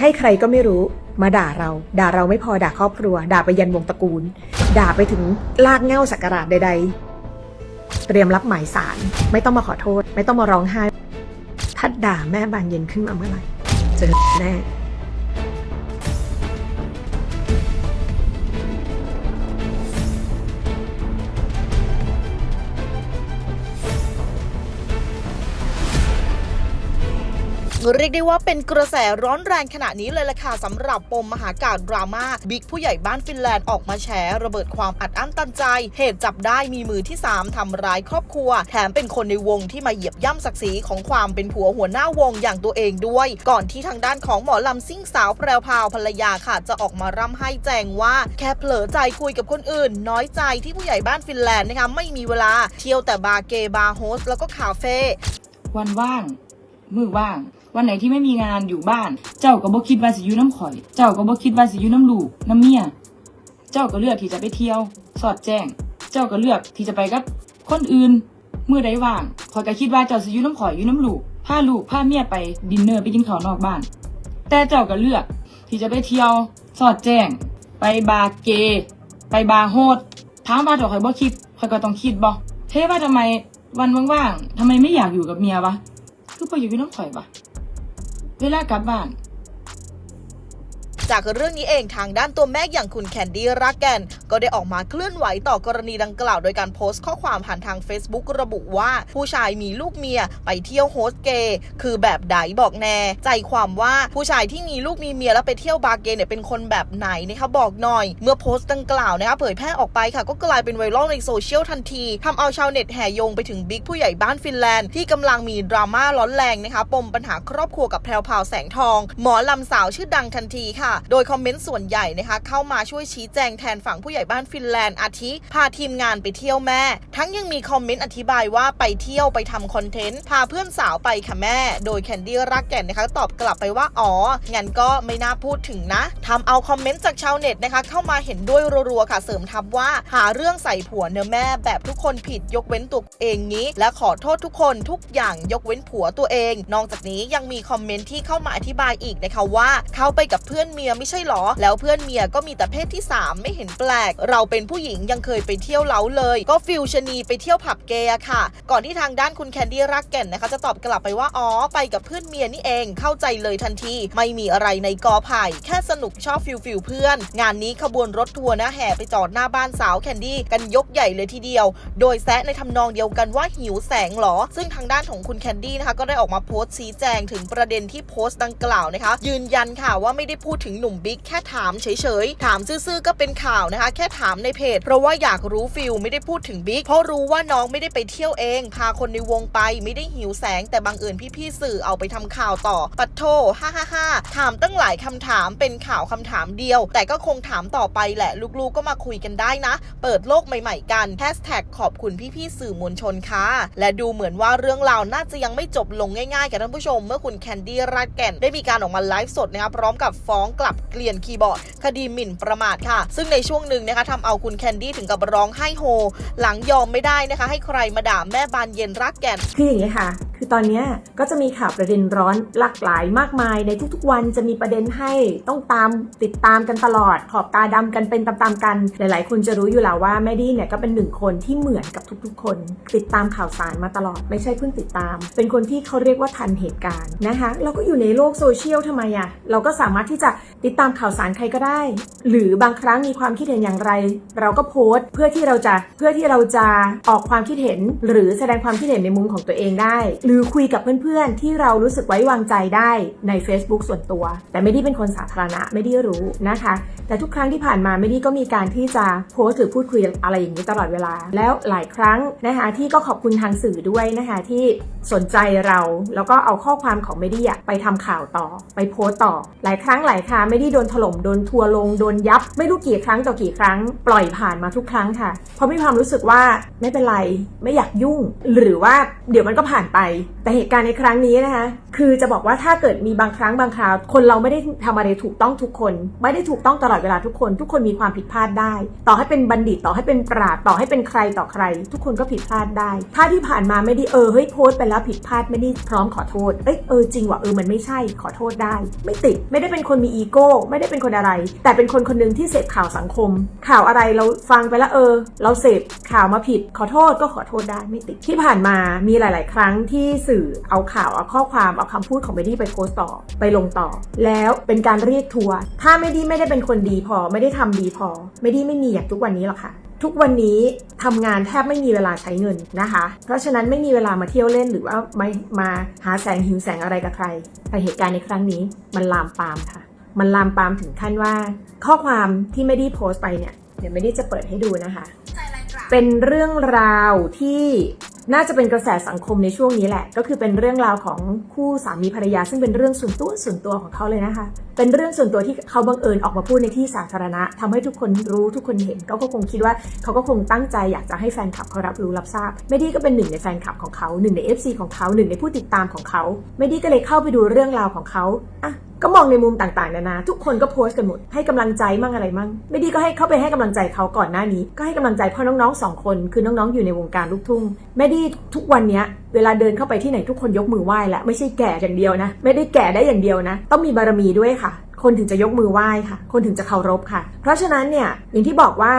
ให้ใครก็ไม่รู้มาด่าเรา ด่าเราไม่พอด่าครอบครัว ด่าไปยันวงตระกูล ด่าไปถึงลากเง่าสักการะใด ๆ เตรียมรับหมายสารไม่ต้องมาขอโทษ ไม่ต้องมาร้องไห้ถ้าด่าแม่บานเย็นขึ้นมาเมื่อไหร่เจอแน่ เรียกได้ว่าเป็นกระแสร้อนแรงขณะนี้เลยล่ะค่ะสำหรับปมมหากาศดราม่าบิ๊กผู้ใหญ่บ้านฟินแลนด์ออกมาแฉระเบิดความอัดอั้นตันใจ เหตุจับได้มีมือที่ 3ทำร้ายครอบครัว แถมเป็นคนในวงที่มาเหยียบย่ำศักดิ์ศรีของความเป็นผัวหัวหน้าวงอย่างตัวเองด้วย ก่อนที่ทางด้านของหมอลำซิ่งสาวแพรวพาวภรรยาค่ะ จะออกมาร่ำให้แจงว่า แค่เผลอใจคุยกับคนอื่น น้อยใจที่ผู้ใหญ่บ้านฟินแลนด์นะคะไม่มีเวลาเที่ยวแต่บาร์เกย์บาร์โฮสแล้วก็คาเฟ่วันว่างมือว่าง วันไหนที่ไม่มีงานอยู่บ้าน เจ้าก็บ่คิดว่าสิอยู่น้ำข่อย เจ้าก็บ่คิดว่าสิอยู่น้ำลูกน้ำเมีย เจ้าก็เลือกที่จะไปเที่ยว สอดแจ้ง เจ้าก็เลือกที่จะไปกับคนอื่นเมื่อใดว่างข่อยก็คิดว่าเจ้าสิอยู่น้ำข่อยอยู่น้ำลูกพาลูกพาเมียไปดินเนอร์ไปกินข้าวนอกบ้าน แต่เจ้าก็เลือกที่จะไปเที่ยว สอดแจ้ง ไปบาร์เกย์ไปบาร์โฮสถามว่าเจ้าข่อยบ่คิดข่อยก็ต้องคิดบ่เฮ้ว่าทำไมวันว่างๆทำไมไม่อยากอยู่กับเมียวะคือไปอยู่กับน้องข่อยวะ เวลากลับบ้าน จากเรื่องนี้เองทางด้านตัวแม่อย่างคุณแคนดี้รักแกน ก็ได้ออกมาเคลื่อนไหวต่อกรณีดังกล่าวโดยการโพสต์ข้อความผ่านทาง Facebook ระบุว่า ผู้ชายมีลูกเมียไปเที่ยวโฮสเกย์คือแบบไดบอกแน่ ใจความว่าผู้ชายที่มีลูกมีเมียแล้วไปเที่ยวบาร์เกย์เนี่ยเป็นคนแบบไหนนะคะบอกหน่อย เมื่อโพสต์ดังกล่าวนะคะเผยแพร่ออกไปค่ะ ก็กลายเป็นไวรัลในโซเชียลทันทีทำเอาชาวเน็ตแห่โยงไปถึงบิ๊กผู้ใหญ่บ้านฟินแลนด์ที่กำลังมีดราม่าร้อนแรงนะคะปมปัญหาครอบครัวกับแพรวพาวแสงทอง หมอลำสาวชื่อดังทันทีค่ะโดยคอมเมนต์ส่วนใหญ่นะคะเข้ามาช่วยชี้แจงแทนฝั่งผู้ใหญ่บ้านฟินแลนด์อาทิพาทีมงานไปเที่ยวแม่ ทั้งยังมีคอมเมนต์อธิบายว่าไปเที่ยวไปทำคอนเทนต์พาเพื่อนสาวไปค่ะแม่ โดยแคนดี้รักแก่นนะคะตอบกลับไปว่าอ๋องั้นก็ไม่น่าพูดถึงนะทำเอาคอมเมนต์จากชาวเน็ตนะคะเข้ามาเห็นด้วยรัวๆค่ะเสริมทับว่าหาเรื่องใส่ผัวเนื้อแม่ แบบทุกคนผิดยกเว้นตัวเองงี้ และขอโทษทุกคนทุกอย่างยกเว้นผัวตัวเอง นอกจากนี้ยังมีคอมเมนต์ที่เข้ามาอธิบายอีกนะคะว่าเขาไปกับเพื่อนเมียไม่ใช่หรอ แล้วเพื่อนเมียก็มีแต่เพศที่ 3 ไม่เห็นแปลก เราเป็นผู้หญิงยังเคยไปเที่ยวเล้าเลย ก็ฟิลชะนีไปเที่ยวผับเกย์ค่ะ ก่อนที่ทางด้านคุณแคนดี้รักแก่นนะคะ จะตอบกลับไปว่าอ๋อไปกับเพื่อนเมียนี่เองเข้าใจเลยทันที ไม่มีอะไรในกอไผ่แค่สนุกชอบฟิลฟิลเพื่อน งานนี้ขบวนรถทัวร์นะแห่ไปจอดหน้าบ้านสาวแคนดี้กันยกใหญ่เลยทีเดียว โดยแซะในทำนองเดียวกันว่าหิวแสงหรอ ซึ่งทางด้านของคุณแคนดี้นะคะก็ได้ออกมาโพสต์ชี้แจงถึงประเด็นที่โพสต์ดังกล่าวนะคะ ยืนยันค่ะว่าไม่ได้พูดถึงหนุ่มบิ๊กแค่ถามเฉยๆ ถามซื่อๆก็เป็นข่าวนะคะ แค่ถามในเพจ เพราะว่าอยากรู้ฟิลไม่ได้พูดถึงบิ๊กเพราะรู้ว่าน้องไม่ได้ไปเที่ยวเอง พาคนในวงไปไม่ได้หิวแสง แต่บังเอิญพี่ๆสื่อเอาไปทำข่าวต่อ ปัดโทฮ่าฮ่าถามตั้งหลายคำถามเป็นข่าวคำถามเดียว แต่ก็คงถามต่อไปแหละ ลูกๆก็มาคุยกันได้นะ เปิดโลกใหม่ๆกันแฮชแท็กขอบคุณพี่ๆสื่อมวลชนค่ะและดูเหมือนว่าเรื่องราวน่าจะยังไม่จบลงง่ายๆกับท่านผู้ชม เมื่อคุณแคนดี้รัดแก่นได้มีการออกมาไลฟ์สดนะคะพร้อมกับฟ้องกลับเกลียนคีย์บอร์ด คดีหมิ่นประมาทค่ะ ซึ่งในช่วงหนึ่งนะคะทำเอาคุณแคนดี้ถึงกับร้องไห้โฮ หลังยอมไม่ได้นะคะ ให้ใครมาด่าแม่บานเย็นรักแก่นคืออย่างนี้ค่ะ คือตอนนี้ก็จะมีข่าวประเด็นร้อนหลากหลายมากมาย ในทุกๆวันจะมีประเด็นให้ต้องตามติดตามกันตลอด ขอบตาดำกันเป็นตามๆกัน หลายๆ คนจะรู้อยู่แล้วว่าแม่ดี้เนี่ยก็เป็นหนึ่งคนที่เหมือนกับทุกๆ คน ติดตามข่าวสารมาตลอด ไม่ใช่เพิ่งติดตาม เป็นคนที่เขาเรียกว่าทันเหตุการณ์นะคะ เราก็อยู่ในโลกโซเชียลทำไมอะเราก็สามารถที่จะติดตามข่าวสารใครก็ได้ หรือบางครั้งมีความคิดเห็นอย่างไร เราก็โพสต์เพื่อที่เราจะเพื่อที่เราจะออกความคิดเห็น หรือแสดงความคิดเห็นในมุมของตัวเองได้หรือคุยกับเพื่อนๆ ที่เรารู้สึกไว้วางใจได้ใน Facebook ส่วนตัว แต่ไม่ได้เป็นคนสาธารณะไม่ได้รู้นะคะ แต่ทุกครั้งที่ผ่านมาไม่ได้ก็มีการที่จะโพสต์หรือพูดคุยอะไรอย่างนี้ตลอดเวลา แล้วหลายครั้งนะคะที่ก็ขอบคุณทางสื่อด้วยนะคะที่สนใจเราแล้วก็เอาข้อความของไม่ได้ไปทำข่าวต่อ ไปโพสต์ต่อ หลายครั้งหลายคราไม่ได้โดนถล่มโดนทัวร์ลงโดนยับ ไม่รู้กี่ครั้งต่อกี่ครั้ง ปล่อยผ่านมาทุกครั้งค่ะเพราะมีความรู้สึกว่าไม่เป็นไรไม่อยากยุ่ง หรือว่าเดี๋ยวมันก็ผ่านไปแต่เหตุการณ์ในครั้งนี้นะคะ คือจะบอกว่าถ้าเกิดมีบางครั้งบางคราว คนเราไม่ได้ทำอะไรถูกต้องทุกคน ไม่ได้ถูกต้องตลอดเวลาทุกคน ทุกคนมีความผิดพลาดได้ ต่อให้เป็นบัณฑิตต่อให้เป็นปราดต่อให้เป็นใครต่อใคร ทุกคนก็ผิดพลาดได้ ถ้าที่ผ่านมาไม่ได้เออเฮ้ยโพสต์ไปแล้วผิดพลาดไม่ได้พร้อมขอโทษเอ้ยเออจริงว่ะเออมันไม่ใช่ขอโทษได้ ไม่ติดไม่ได้เป็นคนมีอีโก้ไม่ได้เป็นคนอะไร แต่เป็นคนคนหนึ่งที่เสพข่าวสังคม ข่าวอะไรเราฟังไปแล้วเออ เราเสพข่าวมาผิดขอโทษก็ขอโทษได้ไม่ติดที่ผ่านมามีหลาย ๆ ครั้งที่สื่อเอาข่าวเอาข้อความเอาคำพูดของเมดี้ไปโพสต์ต่อไปลงต่อ แล้วเป็นการเรียกทัวร์ถ้าไม่ดีไม่ได้เป็นคนดีพอ ไม่ได้ทำดีพอ ไม่ดีไม่มีอย่างทุกวันนี้หรอกค่ะทุกวันนี้ทำงานแทบไม่มีเวลาใช้เงินนะคะ เพราะฉะนั้นไม่มีเวลามาเที่ยวเล่นหรือว่าไม่มาหาแสงหิวแสงอะไรกับใคร แต่เหตุการณ์ในครั้งนี้มันลามปามค่ะ มันลามปามถึงขั้นว่า ข้อความที่ไม่ได้โพสต์ไปเนี่ย เดี๋ยวไม่ได้จะเปิดให้ดูนะคะ เป็นเรื่องราวที่ น่าจะเป็นกระแสสังคมในช่วงนี้แหละ ก็คือเป็นเรื่องราวของคู่สามีภรรยา ซึ่งเป็นเรื่องส่วนตัวส่วนตัวของเขาเลยนะคะ เป็นเรื่องส่วนตัวที่เขาบังเอิญออกมาพูดในที่สาธารณะทำให้ทุกคนรู้ทุกคนเห็นเขาก็คงคิดว่าเขาก็คงตั้งใจอยากจะให้แฟนคลับเขารับรู้รับทราบไม่ดีก็เป็นหนึ่งในแฟนคลับของเขาหนึ่งใน FC ของเขาหนึ่งในผู้ติดตามของเขาไม่ดีก็เลยเข้าไปดูเรื่องราวของเขาอะ ก็มองในมุมต่างๆนานาทุกคนก็โพสต์กันหมด ให้กำลังใจมั่งอะไรมั่ง ไม่ดีก็ให้เข้าไปให้กำลังใจเขาก่อนหน้านี้ ก็ให้กำลังใจพ่อน้องๆสองคน คือน้องๆอยู่ในวงการลูกทุ่งไม่ดีทุกวันเนี้ยเวลาเดินเข้าไปที่ไหนทุกคนยกมือไหว้และไม่ใช่แก่อย่างเดียวนะ ไม่ได้แก่ได้อย่างเดียวนะ ต้องมีบารมีด้วยค่ะ คนถึงจะยกมือไหว้ค่ะ คนถึงจะเคารพค่ะ เพราะฉะนั้นเนี่ยอย่างที่บอกว่า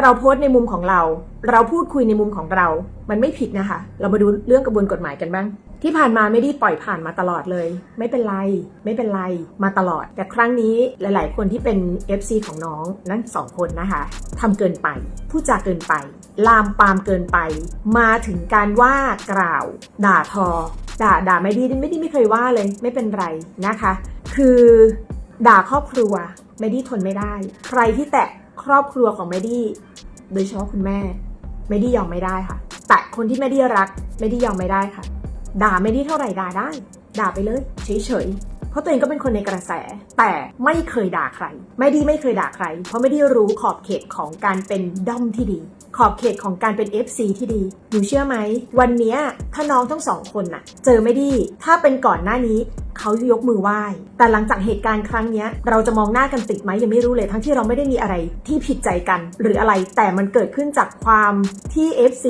เราโพสต์ในมุมของเรา เราพูดคุยในมุมของเรา มันไม่ผิดนะคะ เรามาดูเรื่องกระบวนกฎหมายกันบ้าง ที่ผ่านมาไม่ได้ปล่อยผ่านมาตลอดเลย ไม่เป็นไร ไม่เป็นไร มาตลอด แต่ครั้งนี้หลาย ๆ คนที่เป็น FC ของน้องนั่นสองคนนะคะทำเกินไป พูดจาเกินไป ลามปามเกินไป มาถึงการว่ากล่าว ด่าทอ ด่าด่าไม่ดีไม่ดีไม่เคยว่าเลย ไม่เป็นไรนะคะ คือด่าครอบครัวไม่ดีทนไม่ได้ ใครที่แตะครอบครัวของไม่ดีโดยเฉพาะคุณแม่ ไม่ด้ยอมไม่ได้ค่ะ แต่คนที่ไม่ได้รักไม่ได้ยอมไม่ได้ค่ะ ด่าไม่ได้เท่าไหร่ด่าได้ ด่าไปเลยเฉยๆเพราะตัวเองก็เป็นคนในกระแส แต่ไม่เคยด่าใคร ไม่ดีไม่เคยด่าใคร เพราะไม่ได้รู้ขอบเขตของการเป็นด้อมที่ดี ขอบเขตของการเป็น FC ที่ดีหนูเชื่อไหมวันนี้ถ้าน้องทั้งสองคนน่ะ เจอไม่ดี ถ้าเป็นก่อนหน้านี้ เขายกมือไหว้ แต่หลังจากเหตุการณ์ครั้งนี้เราจะมองหน้ากันติดไหมยังไม่รู้เลยทั้งที่เราไม่ได้มีอะไรที่ผิดใจกัน หรืออะไรแต่มันเกิดขึ้นจากความที่ FC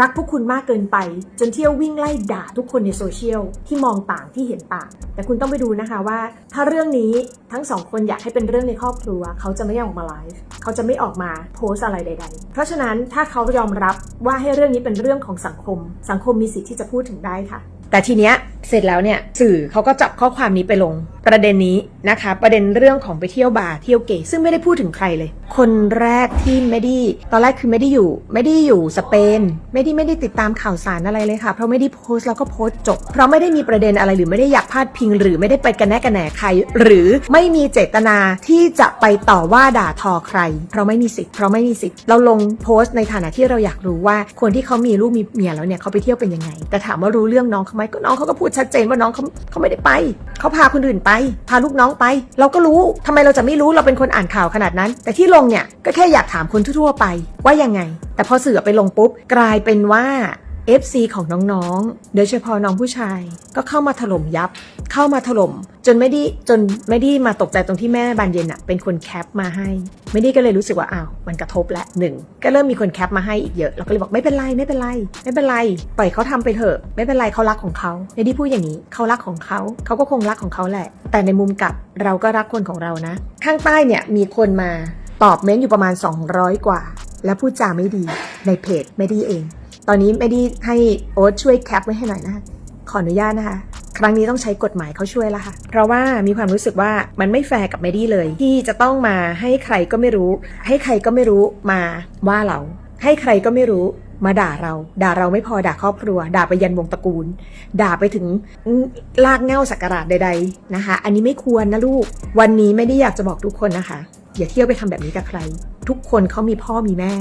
รักพวกคุณมากเกินไป จนเที่ยววิ่งไล่ด่าทุกคนในโซเชียลที่มองต่างที่เห็นต่าง แต่คุณต้องไปดูนะคะว่า ถ้าเรื่องนี้ทั้งสองคนอยากให้เป็นเรื่องในครอบครัว เขาจะไม่ออกมาไลฟ์เขาจะไม่ออกมาโพสอะไรใด ๆ เพราะฉะนั้นถ้าเขายอมรับว่าให้เรื่องนี้เป็นเรื่องของสังคม สังคมมีสิทธิ์ที่จะพูดถึงได้ค่ะ แต่ทีเนี้ย เสร็จแล้วเนี่ยสื่อเขาก็จับข้อความนี้ไปลงประเด็นนี้นะคะ ประเด็นเรื่องของไปเที่ยวบาร์เที่ยวเก๋ซึ่งไม่ได้พูดถึงใครเลย คนแรกที่ไม่ได้ตอนแรกคือไม่ได้อยู่ ไม่ได้อยู่สเปน ไม่ได้ไม่ได้ติดตามข่าวสารอะไรเลยค่ะ เพราะไม่ได้โพสต์แล้วก็โพสต์จบ เพราะไม่ได้มีประเด็นอะไรหรือไม่ได้อยากพาดพิง หรือไม่ได้ไปกันแน่กันแหน่ใคร หรือไม่มีเจตนาที่จะไปต่อว่าด่าทอใคร เพราะไม่มีสิทธิ์เพราะไม่มีสิทธิ์เราลงโพสต์ในฐานะที่เราอยากรู้ว่าคนที่เขามีลูกมีเมียแล้วเนี่ยเขาไปเที่ยวเป็นยังไง แต่ถามว่ารู้เรื่องน้องเขาไหมก็น้องเขาก็พูดชัดเจนว่าน้องเขาเขาไม่ได้ไป เขาพาคนอื่นไป พาลูกน้องไป เราก็รู้ทำไมเราจะไม่รู้เราเป็นคนอ่านข่าวขนาดนั้น แต่ที่ลงเนี่ยก็แค่อยากถามคนทั่วๆไปว่ายังไง แต่พอสื่อไปลงปุ๊บกลายเป็นว่า FC ของน้องๆ โดยเฉพาะน้องผู้ชาย ก็เข้ามาถล่มยับ เข้ามาถล่ม จนไม่ได้จนไม่ได้มาตกใจตรงที่แม่บานเย็นอะเป็นคนแคปมาให้ ไม่ได้ก็เลยรู้สึกว่าอ้าวมันกระทบและหนึ่งก็เริ่มมีคนแคปมาให้อีกเยอะเราก็เลยบอกไม่เป็นไรไม่เป็นไร ไม่เป็นไรปล่อยเขาทำไปเถอะ ไม่เป็นไรเขารักของเขาไม่ได้พูดอย่างนี้เขารักของเขาเขาก็คงรักของเขาแหละ แต่ในมุมกลับเราก็รักคนของเรานะ ข้างใต้เนี่ยมีคนมาตอบเม้นต์อยู่ประมาณ 200 กว่า แล้วพูดจาไม่ดีในเพจไม่ดีเอง ตอนนี้ไม่ได้ให้โอ๊ตช่วยแคปไว้ให้หน่อยนะคะขออนุญาตนะคะ ครั้งนี้ต้องใช้กฎหมายเขาช่วยล้วค่ะ เพราะว่ามีความรู้สึกว่ามันไม่แฟร์กับเมดี้เลย ที่จะต้องมาให้ใครก็ไม่รู้ ให้ใครก็ไม่รู้มาว่าเรา ให้ใครก็ไม่รู้มาด่าเรา ด่าเราไม่พอด่าครอบครัว ด่าไปยันวงตระกูล ด่าไปถึงลากเง้าสักการะใด ๆนะคะ อันนี้ไม่ควรนะลูก วันนี้ไม่ได้อยากจะบอกทุกคนนะคะ อย่าเที่ยวไปทำแบบนี้กับใคร ทุกคนเขามีพ่อมีแม่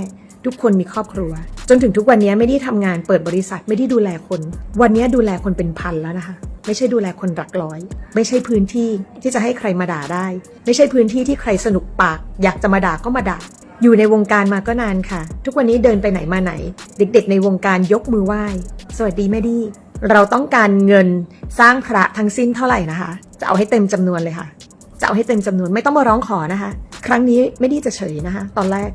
ทุกคนมีครอบครัว จนถึงทุกวันนี้ไม่ได้ทำงานเปิดบริษัทไม่ได้ดูแลคน วันนี้ดูแลคนเป็นพันแล้วนะคะ ไม่ใช่ดูแลคนหลักร้อย ไม่ใช่พื้นที่ที่จะให้ใครมาด่าได้ ไม่ใช่พื้นที่ที่ใครสนุกปาก อยากจะมาด่าก็มาด่าอยู่ในวงการมาก็นานค่ะ ทุกวันนี้เดินไปไหนมาไหน เด็กๆ ในวงการยกมือไหว้ สวัสดีแม่ดี เราต้องการเงินสร้างพระทั้งสิ้นเท่าไหร่นะคะ จะเอาให้เต็มจำนวนเลยค่ะ จะเอาให้เต็มจำนวนไม่ต้องมาร้องขอนะคะ ครั้งนี้ไม่ดีจะเฉยนะคะ ตอนแรก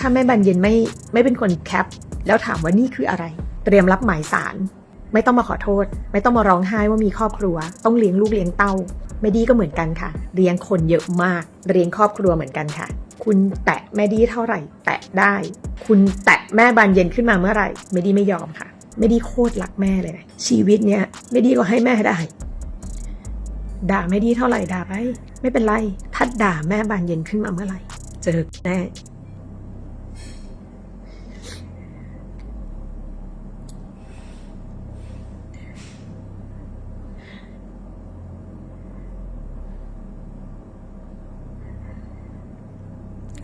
ถ้าแม่บันเย็นไม่ไม่เป็นคนแคป แล้วถามว่านี่คืออะไร เตรียมรับหมายสาร ไม่ต้องมาขอโทษ ไม่ต้องมาร้องไห้ว่ามีครอบครัว ต้องเลี้ยงลูกเลี้ยงเต้า ไม่ดีก็เหมือนกันค่ะเลี้ยงคนเยอะมากเลี้ยงครอบครัวเหมือนกันค่ะ คุณแตะแม่ดีเท่าไหร่ แตะได้ คุณแตะแม่บานเย็นขึ้นมาเมื่อไหร่ ไม่ดีไม่ยอมค่ะ ไม่ดีโคตรรักแม่เลยนะชีวิตเนี้ยไม่ดีก็ให้แม่ได้ด่าไม่ดีเท่าไหร่ด่าไป ไม่เป็นไร ถ้าด่าแม่บานเย็นขึ้นมาเมื่อไหร่ เจอแน่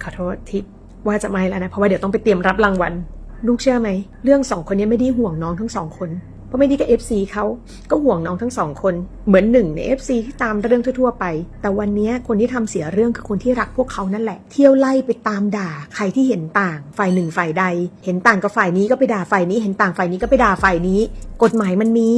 ขอโทษที่ว่าจะไม่แล้วนะเพราะว่าเดี๋ยวต้องไปเตรียมรับรางวัลลูกเชื่อไหม เรื่องสองคนนี้ไม่ได้ห่วงน้องทั้งสองคน เพราะไม่ได้กับ FC เขาก็ห่วงน้องทั้งสองคน เหมือนหนึ่งใน FC ที่ตามเรื่องทั่วๆไป แต่วันนี้คนที่ทำเสียเรื่องคือคนที่รักพวกเขานั่นแหละ เที่ยวไล่ไปตามด่า ใครที่เห็นต่าง ฝ่ายหนึ่งฝ่ายใด เห็นต่างกับฝ่ายนี้ก็ไปด่าฝ่ายนี้ เห็นต่างฝ่ายนี้ก็ไปด่าฝ่ายนี้ กฎหมายมันมี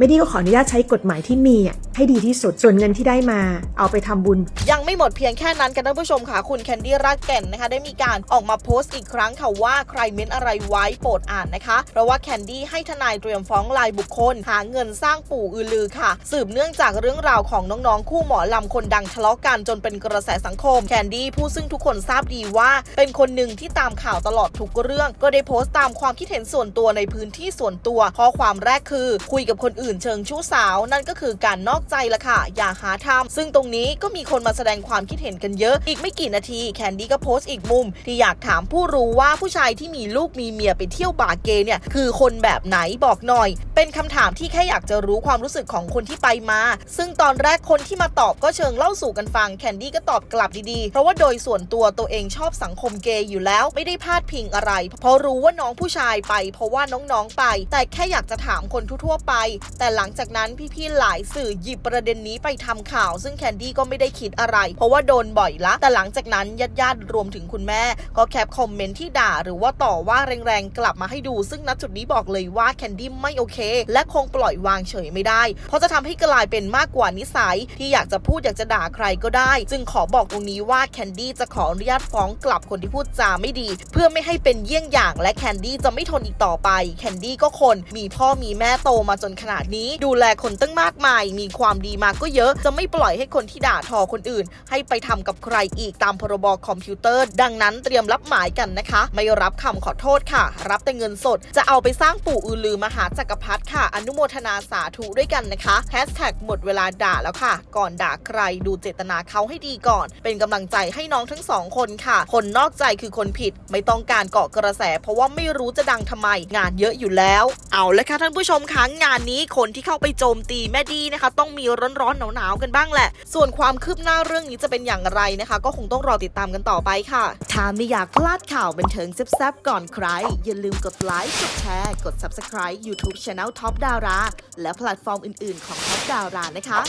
ไม่ดีก็ขออนุญาตใช้กฎหมายที่มีอะให้ดีที่สุดส่วนเงินที่ได้มา เอาไปทำบุญ ยังไม่หมดเพียงแค่นั้นกันท่านผู้ชมค่ะ คุณแคนดี้รากแก่นนะคะ ได้มีการออกมาโพสต์อีกครั้งค่ะว่าใครเม้นอะไรไว้โปรดอ่านนะคะ เพราะว่าแคนดี้ให้ทนายเตรียมฟ้องลายบุคคล หาเงินสร้างปู่อือลือค่ะ สืบเนื่องจากเรื่องราวของน้องๆ คู่หมอลำคนดังทะเลาะกันจนเป็นกระแสสังคมแคนดี้ผู้ซึ่งทุกคนทราบดีว่า เป็นคนหนึ่งที่ตามข่าวตลอดทุกเรื่อง ก็ได้โพสต์ตามความคิดเห็นส่วนตัวในพื้นที่ส่วนตัวข้อความแรกคือ คุยกับคนอื่นเชิงชู้สาว นั่นก็คือการนอกใจละค่ะ อย่าหาทำซึ่งตรงนี้ก็มีคนมาแสดงความคิดเห็นกันเยอะ อีกไม่กี่นาทีแคนดี้ก็โพสต์อีกมุม ที่อยากถามผู้รู้ว่าผู้ชายที่มีลูกมีเมียไปเที่ยวบาร์เกย์เนี่ยคือคนแบบไหนบอกหน่อย เป็นคำถามที่แค่อยากจะรู้ความรู้สึกของคนที่ไปมา ซึ่งตอนแรกคนที่มาตอบก็เชิงเล่าสู่กันฟังแคนดี้ก็ตอบกลับดีๆ เพราะว่าโดยส่วนตัวตัวเองชอบสังคมเกย์อยู่แล้วไม่ได้พาดพิงอะไร เพราะรู้ว่าน้องผู้ชายไป เพราะว่าน้องๆไป แต่แค่อยากจะถามคนทั่วๆไปแต่หลังจากนั้นพี่ๆหลายสื่อหยิบประเด็นนี้ไปทำข่าว ซึ่งแคนดี้ก็ไม่ได้คิดอะไร เพราะว่าโดนบ่อยละ แต่หลังจากนั้นญาติๆรวมถึงคุณแม่ ก็แคปคอมเมนต์ที่ด่า หรือว่าต่อว่าแรงๆกลับมาให้ดู ซึ่งณจุดนี้บอกเลยว่าแคนดี้ไม่โอเค และคงปล่อยวางเฉยไม่ได้ เพราะจะทำให้กลายเป็นมากกว่านิสัย ที่อยากจะพูดอยากจะด่าใครก็ได้ จึงขอบอกตรงนี้ว่าแคนดี้จะขออนุญาตฟ้องกลับคนที่พูดจาไม่ดี เพื่อไม่ให้เป็นเยี่ยงอย่าง และแคนดี้จะไม่ทนอีกต่อไปแคนดี้ก็คนมีพ่อมีแม่โตมาจนขนาดนี้ ดูแลคนตั้งมากมาย มีความดีมาก็เยอะ จะไม่ปล่อยให้คนที่ด่าทอคนอื่น ให้ไปทำกับใครอีกตามพรบคอมพิวเตอร์ ดังนั้นเตรียมรับหมายกันนะคะ ไม่รับคำขอโทษค่ะ รับแต่เงินสด จะเอาไปสร้างปู่อือลือมหาจักรพรรดิค่ะ อนุโมทนาสาธุด้วยกันนะคะแฮชแท็กหมดเวลาด่าแล้วค่ะ ก่อนด่าใครดูเจตนาเขาให้ดีก่อน เป็นกำลังใจให้น้องทั้งสองคนค่ะ คนนอกใจคือคนผิด ไม่ต้องการเกาะกระแส เพราะว่าไม่รู้จะดังทำไม งานเยอะอยู่แล้ว เอาละค่ะท่านผู้ชมคะงานนี้คนที่เข้าไปโจมตีแม่ดีนะคะ ต้องมีร้อนๆหนาวๆกันบ้างแหละ ส่วนความคืบหน้าเรื่องนี้จะเป็นอย่างไรนะคะ ก็คงต้องรอติดตามกันต่อไปค่ะ ถ้าไม่อยากพลาดข่าวบันเทิงแซ่บๆก่อนใคร อย่าลืมกดไลค์กดแชร์ กด Subscribe YouTube Channel Top ดาราและแพลตฟอร์มอื่นๆของ Top ดารานะคะ